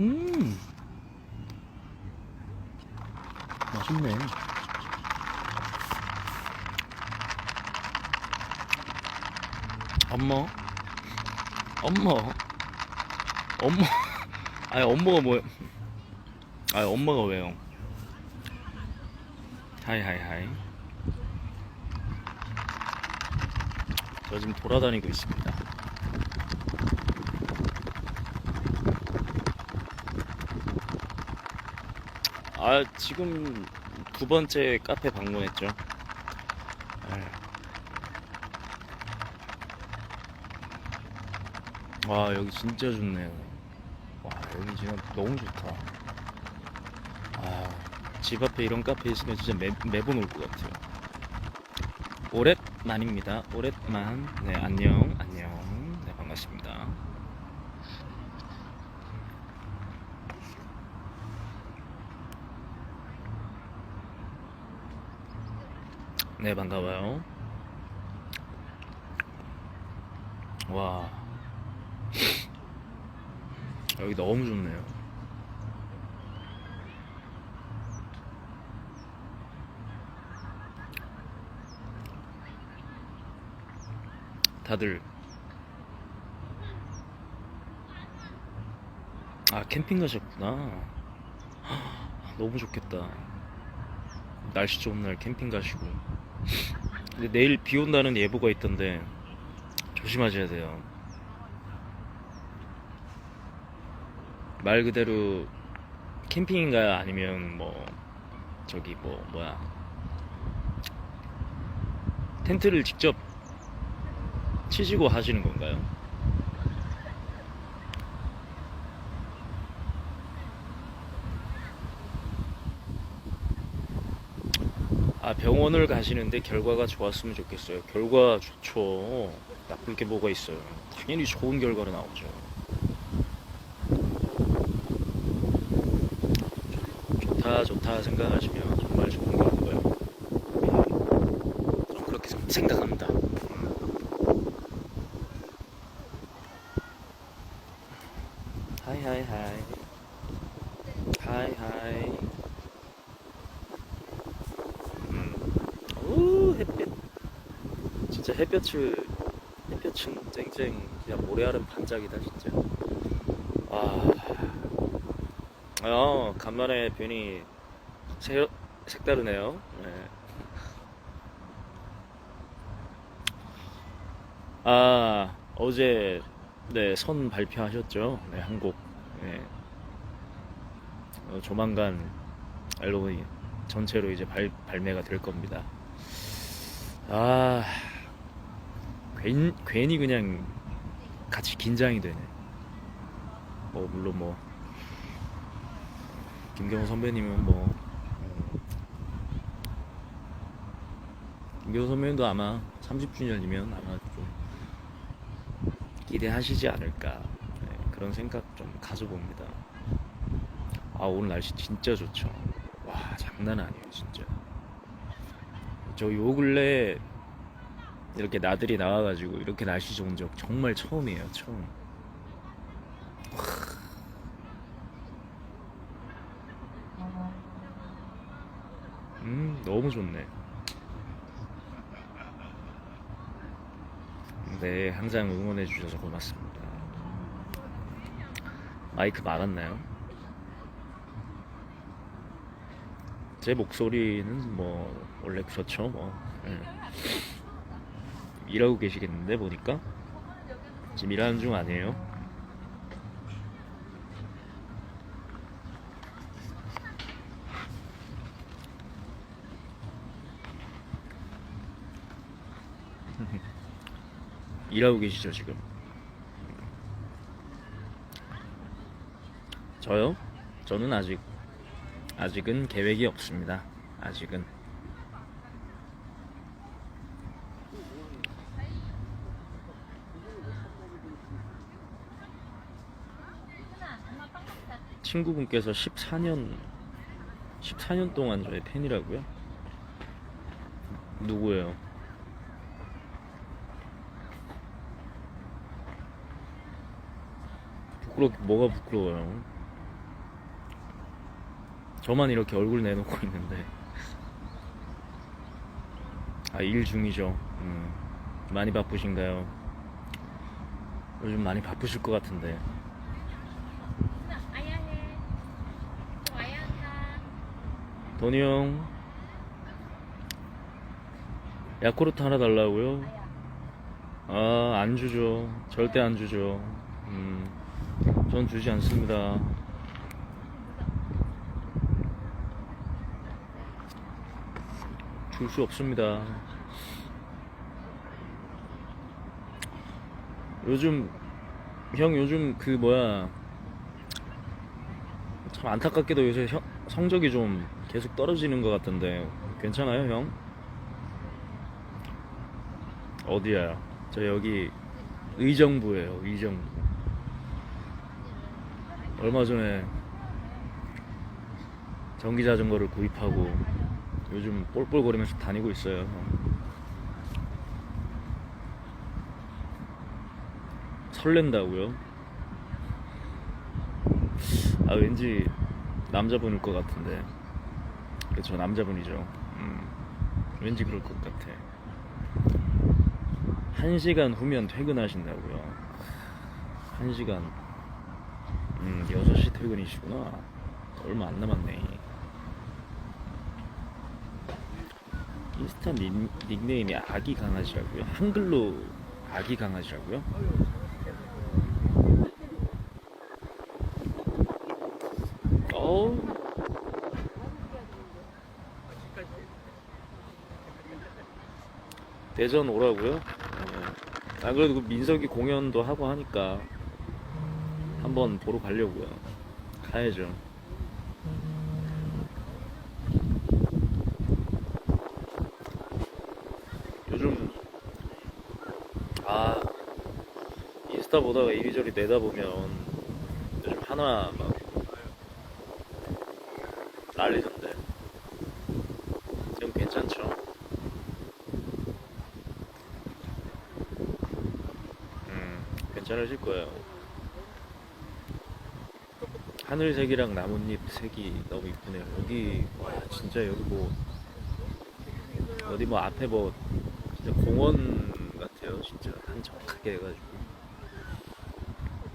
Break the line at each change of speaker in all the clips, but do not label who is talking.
음. 맛있네. 엄마. 엄마. 엄마. 아니, 엄마가 뭐야? 아니, 엄마가 왜요? 하이, 하이, 하이. 저 지금 돌아다니고 있습니다. 아, 지금 두 번째 카페 방문했죠. 와, 여기 진짜 좋네요. 와, 여기 진짜 너무 좋다. 아, 집 앞에 이런 카페 있으면 진짜 매, 매번 올 것 같아요. 오랜만입니다. 오랜만. 네, 안녕, 안녕. 네, 반갑습니다. 네, 반가워요. 와. 여기 너무 좋네요. 다들 아 캠핑 가셨구나 너무 좋겠다 날씨 좋은 날 캠핑 가시고 근데 내일 비 온다는 예보가 있던데 조심하셔야 돼요. 말 그대로 캠핑인가요? 아니면 뭐 저기 뭐 뭐야? 텐트를 직접 치시고 하시는 건가요? 아, 병원을 가시는데 결과가 좋았으면 좋겠어요. 결과 좋죠. 나쁠 게 뭐가 있어요. 당연히 좋은 결과로 나오죠. 좋다, 좋다 생각하시면 정말 좋은 결과예요. 저는 그렇게 생각합니다. 하이 하이 하이 하이 하이 음. 오 햇빛 진짜 햇볕을 햇볕은 쨍쨍 그냥 모래알은 반짝이다 진짜 아, 어 간만에 뷰니 새, 색다르네요 네. 아 어제 네, 선 발표하셨죠? 네, 한 곡. 네. 어, 조만간 앨범이 전체로 이제 발, 발매가 될 겁니다. 아, 괜, 괜히 그냥 같이 긴장이 되네. 뭐, 물론 뭐, 김경호 선배님은 뭐, 음, 김경호 선배님도 아마 30주년이면 아마 좀 기대하시지 않을까 네, 그런 생각 좀 가져봅니다. 아 오늘 날씨 진짜 좋죠. 와 장난 아니에요 진짜. 저 요 근래 이렇게 나들이 나와가지고 이렇게 날씨 좋은 적 정말 처음이에요 처음. 음 너무 좋네. 네, 항상 응원해 주셔서 고맙습니다. 마이크 막았나요? 제 목소리는 뭐 원래 그렇죠, 뭐. 예. 일하고 계시겠는데 보니까 지금 일하는 중 아니에요? 일하고 계시죠 지금? 저요? 저는 아직 아직은 계획이 없습니다. 아직은 친구분께서 14년 14년 동안 저의 팬이라고요? 누구예요? 부끄러 뭐가 부끄러워요? 저만 이렇게 얼굴 내놓고 있는데 아 일 중이죠 음, 많이 바쁘신가요? 요즘 많이 바쁘실 것 같은데 돈이 형. 야쿠르트 하나 달라고요? 아 안 주죠. 절대 안 주죠. 음, 전 주지 않습니다. 줄 수 없습니다. 요즘 형 요즘 그 뭐야. 참 안타깝게도 요새 형- 성적이 좀 계속 떨어지는 것 같던데 괜찮아요 형? 어디야? 저 여기 의정부예요 의정부 얼마 전에 전기 자전거를 구입하고 요즘 볼볼거리면서 다니고 있어요 형. 설렌다고요? 아 왠지 남자분일 것 같은데 그쵸 남자분이죠. 음, 왠지 그럴 것 같아. 한 시간 후면 퇴근하신다고요. 한 시간. 음 6시 퇴근이시구나. 얼마 안 남았네. 인스타 닉, 닉네임이 아기 강아지라고요? 한글로 아기 강아지라고요 어우 대전 오라고요? 네. 아 그래도 그 민석이 공연도 하고 하니까 한번 보러 가려고요. 가야죠. 요즘 아 인스타 보다가 이리저리 내다보면 요즘 하나 막 난리던데. 지금 괜찮죠? 음, 괜찮으실 거예요. 하늘색이랑 나뭇잎 색이 너무 이쁘네요. 여기, 와, 진짜 여기 뭐, 어디 뭐 앞에 뭐, 진짜 공원 같아요. 진짜 한적하게 해가지고.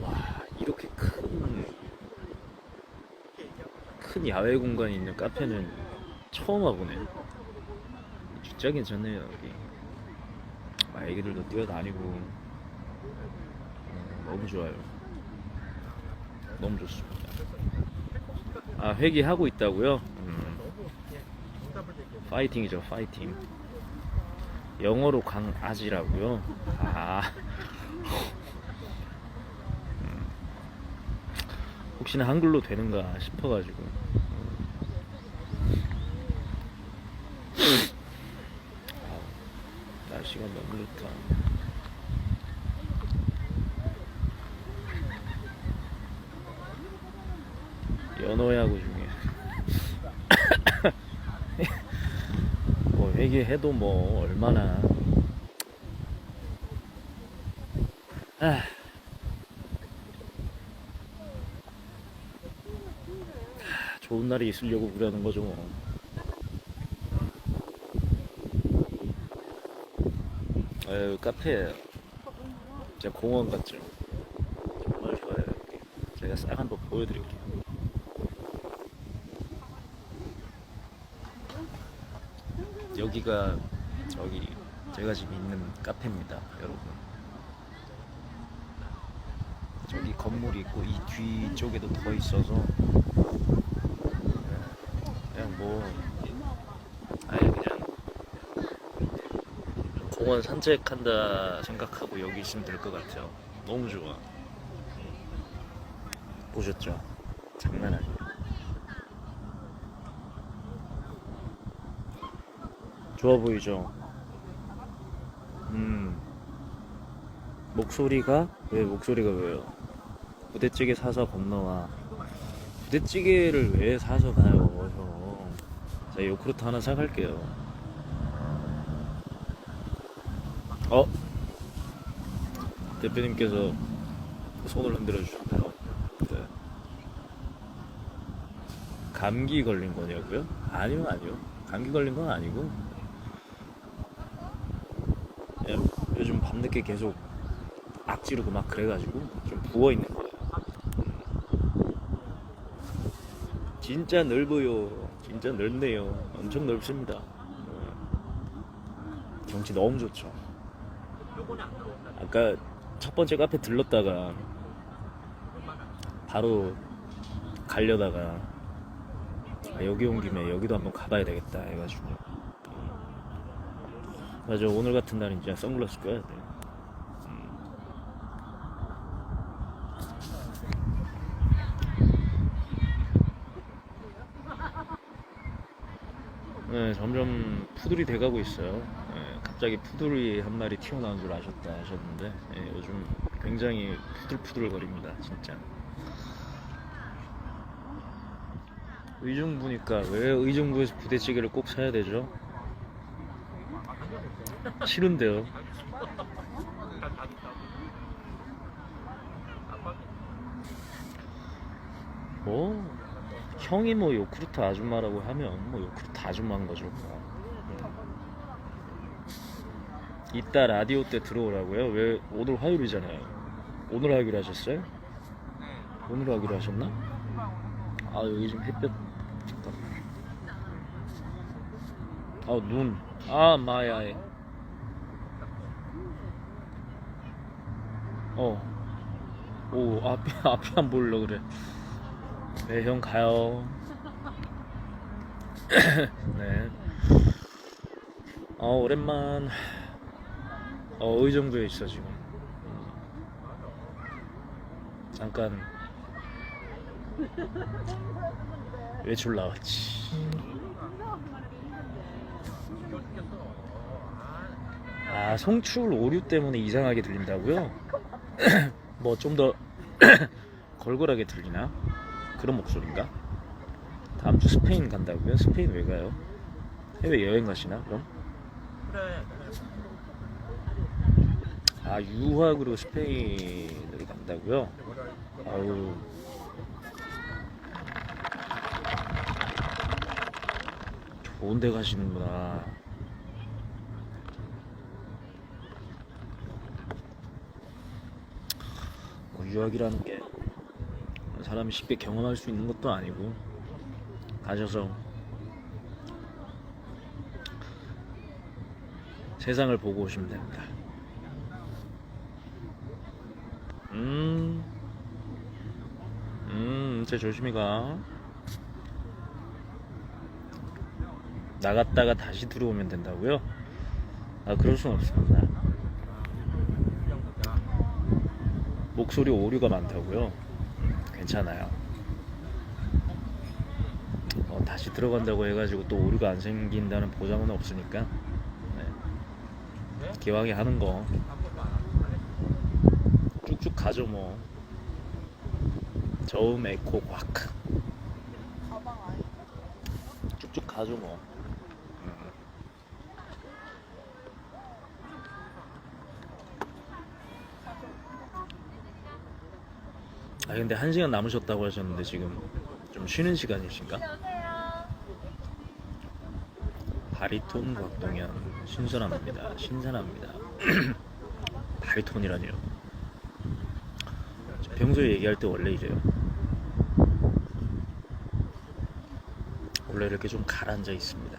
와, 이렇게 큰, 큰 야외 공간이 있는 카페는 처음 와보네. 진짜 괜찮네요, 여기. 아, 애기들도 뛰어다니고. 음, 너무 좋아요. 너무 좋습니다. 아, 회귀하고 있다고요? 음. 파이팅이죠, 파이팅. 영어로 강아지라고요? 아. 음. 혹시나 한글로 되는가 싶어가지고. 아우, 날씨가 너무 좋다. 연어야구 중에. 뭐 회개해도 뭐 얼마나. 아. 좋은 날이 있으려고 그러는 거죠 뭐. 아유 카페. 진짜 공원 같죠. 정말 좋아요 제가 싹 한번 보여드릴게요 여기가 저기 제가 지금 있는 카페입니다 여러분. 저기 건물이 있고 이 뒤쪽에도 더 있어서 그냥 뭐 아예 그냥 공원 산책한다 생각하고 여기 있으면 될 것 같아요. 너무 좋아. 보셨죠? 장난 아니에요 좋아 보이죠? 음. 목소리가? 왜 목소리가 왜요? 부대찌개 사서 건너와. 부대찌개를 왜 사서 가요, 형? 자, 요크루트 하나 사갈게요. 어? 대표님께서 손을 흔들어 주셨네요. 네. 감기 걸린 거냐고요? 아니요, 아니요. 감기 걸린 건 아니고. 예, 밤늦게 계속 악지르고 막 그래가지고 좀 부어 있는 거예요. 진짜 넓어요. 진짜 넓네요. 엄청 넓습니다. 예. 경치 너무 좋죠. 아까 첫 번째 카페 들렀다가 바로 가려다가 아, 여기 온 김에 여기도 한번 가봐야 되겠다 해가지고 음. 맞아 오늘 같은 날은 진짜 선글라스 껴야 돼 음. 네, 점점 푸들이 돼가고 있어요. 네, 갑자기 푸들이 한 마리 튀어나온 줄 아셨다 하셨는데 네, 요즘 굉장히 푸들푸들거립니다, 진짜. 의정부니까 왜 의정부에서 부대찌개를 꼭 사야 되죠? 싫은데요. 뭐 형이 뭐 요크루트 아줌마라고 하면 뭐 요크루트 아줌마인 거죠. 뭐. 이따 라디오 때 들어오라고요? 왜 오늘 화요일이잖아요. 오늘 하기로 하셨어요? 오늘 하기로 하셨나? 아 여기 지금 햇볕 잠깐. 아 눈. 아 마야에. 어. 오 앞이 앞이 안 보일러 그래. 네, 형 가요. 네. 어, 오랜만. 어, 의정부에 있어, 지금. 잠깐. 외출 나왔지. 아, 송출 오류 때문에 이상하게 들린다고요? 뭐 좀 더 걸걸하게 들리나? 그런 목소리인가? 다음 주 스페인 간다고요? 스페인 왜 가요? 해외 여행 가시나 그럼? 아 유학으로 스페인을 간다고요? 아우 좋은 데 가시는구나. 뭐 유학이라는 게 사람이 쉽게 경험할 수 있는 것도 아니고 가셔서 세상을 보고 오시면 됩니다. 음, 음, 진짜 조심히 가. 나갔다가 다시 들어오면 된다고요? 아, 그럴 순 없습니다. 목소리 오류가 많다고요? 괜찮아요. 어, 다시 들어간다고 해가지고 또 오류가 안 생긴다는 보장은 없으니까 네. 기왕에 하는 거 쭉쭉 가죠 뭐. 저음 에코 꽉 쭉쭉 가죠 뭐. 아 근데 한 시간 남으셨다고 하셨는데 지금 좀 쉬는 시간이신가? 바리톤 곽동현 신선합니다. 신선합니다. 바리톤이라니요. 평소에 얘기할 때 원래 이래요. 원래 이렇게 좀 가라앉아 있습니다.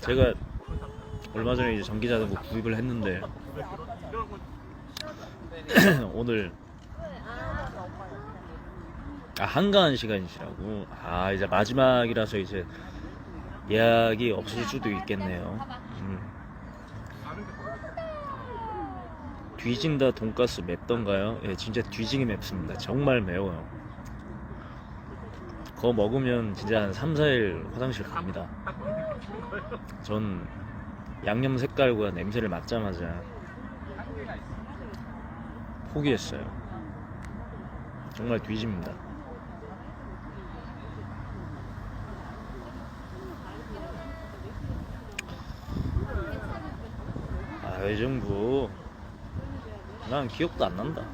제가 얼마 전에 이제 전기 자전거 구입을 했는데. 오늘. 아 한가한 시간이시라고. 아 이제 마지막이라서 이제 예약이 없을 수도 있겠네요. 음. 뒤진다 돈가스 맵던가요? 예 진짜 뒤지게 맵습니다. 정말 매워요. 그거 먹으면 진짜 한 3, 4일 화장실 갑니다. 전 양념 색깔과 냄새를 맡자마자 포기했어요. 정말 뒤집니다. 아, 의정부 난 기억도 안 난다.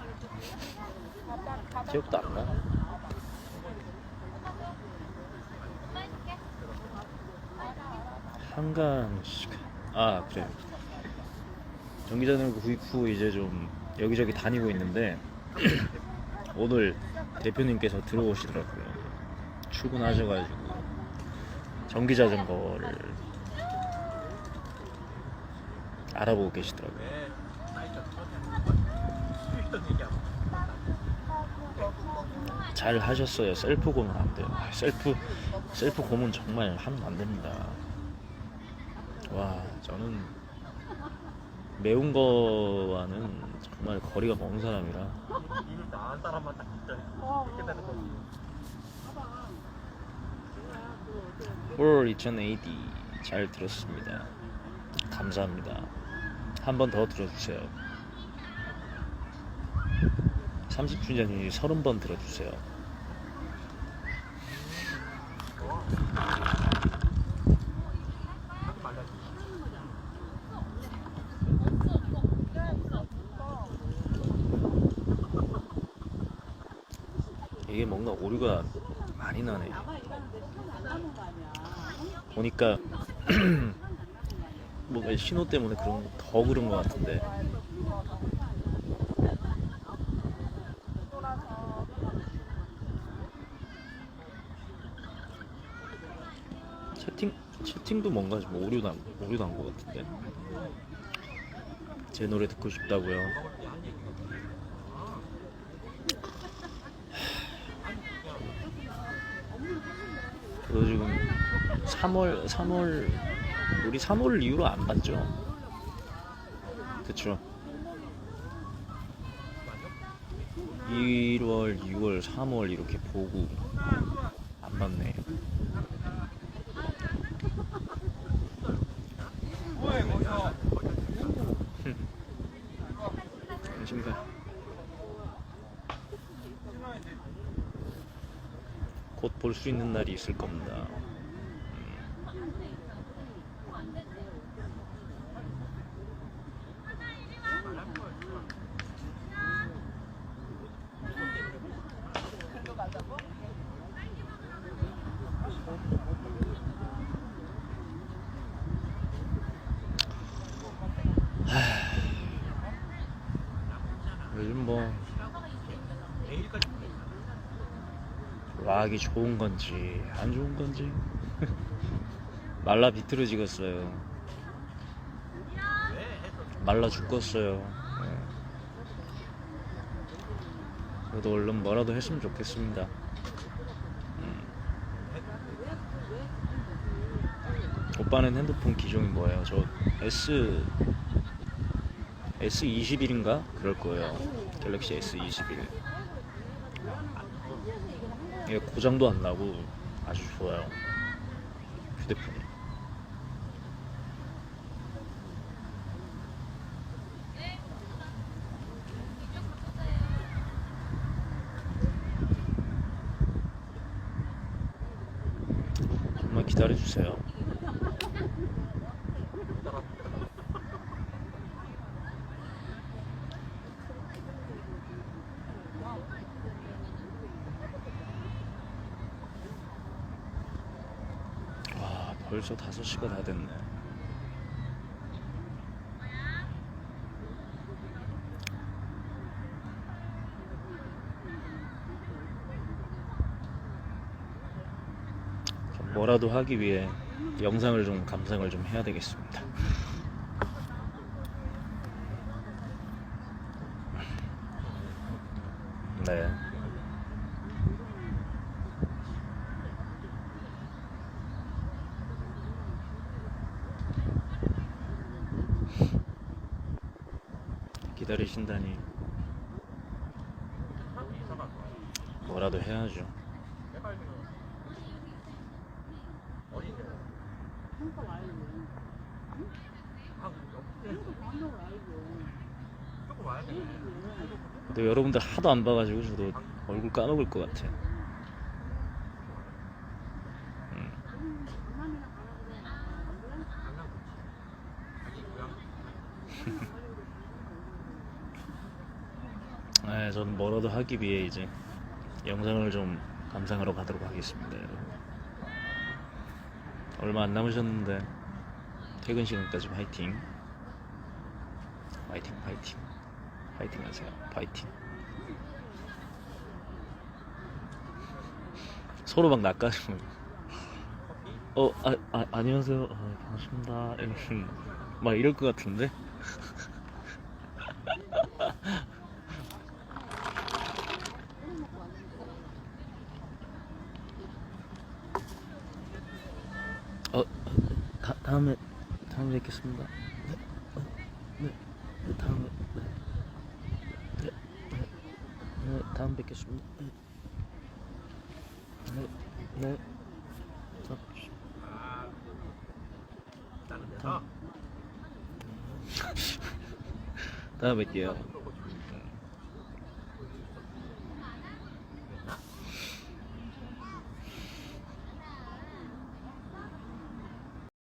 기억도 안 나. 한강 씨, 아 그래. 전기자전거 구입 후 이제 좀 여기저기 다니고 있는데 오늘 대표님께서 들어오시더라고요. 출근하셔가지고 전기자전거를 알아보고 계시더라고요. 잘 하셨어요. 셀프 고문 안 돼요. 아, 셀프 셀프 고문 정말 하면 안 됩니다. 와, 저는 매운 거와는 정말 거리가 먼 사람이라
이미 나한 사람만 딱 진짜 이렇게 되는 거지.
올2080 잘 들었습니다. 감사합니다. 한 번 더 들어주세요. 30주년이니 30번 들어주세요.
하지 말라지.
이게 뭔가 오류가 많이 나네. 보니까 뭔가 신호 때문에 그런 더 그런 것 같은데. 채팅 채팅도 뭔가 좀 오류 난 오류 난것 같은데. 제 노래 듣고 싶다고요. 저 지금 3월 3월 우리 3월 이후로 안 봤죠? 그쵸? 1월, 2월, 3월 이렇게 보고 안 봤네. 곧 볼 수 있는 날이 있을 겁니다. 락이 좋은 건지 안 좋은 건지 말라 비틀어지겠어요. 말라 죽겠어요. 네. 그래도 얼른 뭐라도 했으면 좋겠습니다. 음. 오빠는 핸드폰 기종이 뭐예요? 저 S S21인가 그럴 거예요. 갤럭시 S21. 이게 고장도 안 나고 아주 좋아요. 휴대폰이. 정말 기다려주세요. 와, 벌써 5시가 다 됐네. 좀 뭐라도 하기 위해 영상을 좀 감상을 좀 해야 되겠습니다. 네. 기다리신다니 뭐라도 해야죠. 근데 여러분들 하도 안 봐가지고 저도 얼굴 까먹을 것 같아. 음.
강남 자기 고향.
저는 뭐라도 하기 위해 이제 영상을 좀 감상하러 가도록 하겠습니다, 여러분. 얼마 안 남으셨는데 퇴근 시간까지 화이팅. 화이팅, 화이팅. 화이팅 하세요. 화이팅. 서로 막 낚아주면 어, 아, 아 안녕하세요. 아, 반갑습니다. 막 이럴 것 같은데. 다, 다음에 다음에 뵙겠습니다. 네, 어, 네, 네, 다음에. 네, 네, 네, 네, 다음 뵙겠습니다. 네, 네, 네. 자,
다른 데서
다음에 뵐게요.